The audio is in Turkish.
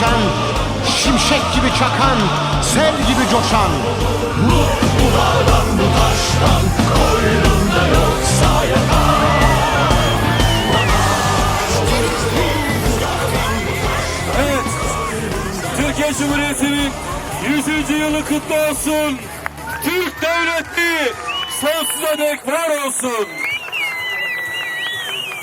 uçan, şimşek gibi çakan, sel gibi coşan. Bu dağdan bu taştan Koynumda Evet. Türkiye Cumhuriyeti'nin 100. yılı kutlu olsun. Türk devleti sonsuza dek var olsun.